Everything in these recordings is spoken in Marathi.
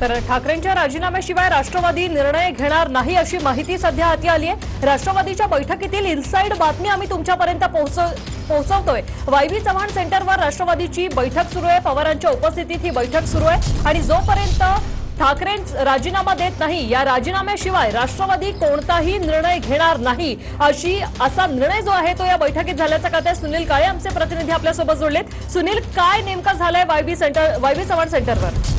तर ठाकरेंच्या राजीनाम्याशिवाय राष्ट्रवादी निर्णय घेणार नाही अशी माहिती सध्या हाती आली आहे. राष्ट्रवादीच्या बैठकीतील इनसाइड बातमी आम्ही तुमच्यापर्यंत पोहोचव पोहोचवतोय. वायव्ही चव्हाण सेंटरवर राष्ट्रवादीची बैठक सुरू आहे. पवारांच्या उपस्थितीत ही बैठक सुरू आहे. आणि जोपर्यंत ठाकरे राजीनामा देत नाही या राजीनाम्याशिवाय राष्ट्रवादी कोणताही निर्णय घेणार नाही अशी असा निर्णय जो आहे तो या बैठकीत झाल्याचं कळत आहे. सुनील काळे आमचे प्रतिनिधी आपल्यासोबत जोडलेत. सुनील काय नेमका झालाय वायव्ही सेंटर वायव्ही चव्हाण सेंटरवर?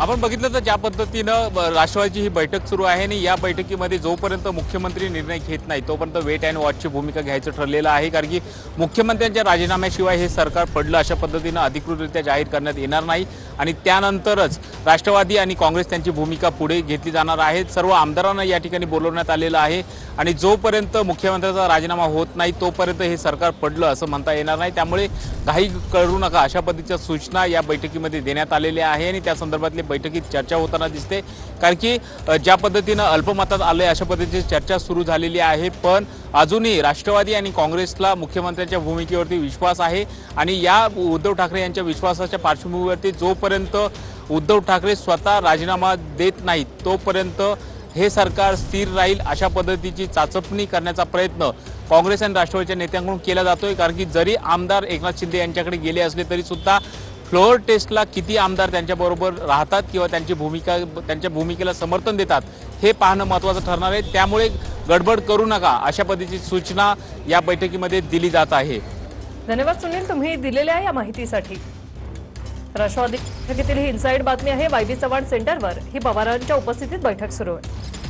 आपण बघितलं तर ज्या पद्धतीनं राष्ट्रवादीची ही बैठक सुरू आहे आणि या बैठकीमध्ये जोपर्यंत मुख्यमंत्री निर्णय घेत नाही तोपर्यंत वेट अँड वॉचची भूमिका घ्यायचं ठरलेलं आहे. कारण की मुख्यमंत्र्यांच्या राजीनाम्याशिवाय हे सरकार पडलं अशा पद्धतीनं अधिकृतरित्या जाहीर करण्यात येणार नाही. आणि त्यानंतरच राष्ट्रवादी आणि काँग्रेस त्यांची भूमिका पुढे घेतली जाणार आहे. सर्व आमदारांना या ठिकाणी बोलवण्यात आलेलं आहे. आणि जोपर्यंत मुख्यमंत्र्यांचा राजीनामा होत नाही तोपर्यंत हे सरकार पडलं असं म्हणता येणार नाही. त्यामुळे काही करू नका अशा पद्धतीच्या सूचना या बैठकीमध्ये देण्यात आलेल्या आहे. आणि त्या संदर्भातले बैठकीत चर्चा होताना दिसते. कारण की ज्या पद्धतीनं अल्पमतात आले अशा पद्धतीची चर्चा सुरू झालेली आहे. पण अजूनही राष्ट्रवादी आणि काँग्रेसला मुख्यमंत्र्यांच्या भूमिकेवरती विश्वास आहे. आणि या उद्धव ठाकरे यांच्या विश्वासाच्या पार्श्वभूमीवरती जोपर्यंत उद्धव ठाकरे स्वतः राजीनामा देत नाहीत तोपर्यंत हे सरकार स्थिर राहील अशा पद्धतीची चाचपणी करण्याचा प्रयत्न काँग्रेस आणि राष्ट्रवादीच्या नेत्यांकडून केला जातोय. कारण की जरी आमदार एकनाथ शिंदे यांच्याकडे गेले असले तरी सुद्धा फ्लोअर टेस्टला किती आमदार त्यांच्याबरोबर राहतात किंवा त्यांची भूमिका त्यांच्या भूमिकेला समर्थन देतात हे पाहणं महत्त्वाचं ठरणार आहे. त्यामुळे गडबड करू नका अशा पद्धतीची सूचना या बैठकीमध्ये दिली जात आहे. धन्यवाद सुनील तुम्ही दिलेल्या या माहितीसाठी. राष्ट्रवादी बैठकीतील ही इनसाईड बातमी आहे. वायबी चव्हाण सेंटरवर ही पवारांच्या उपस्थितीत बैठक सुरू आहे.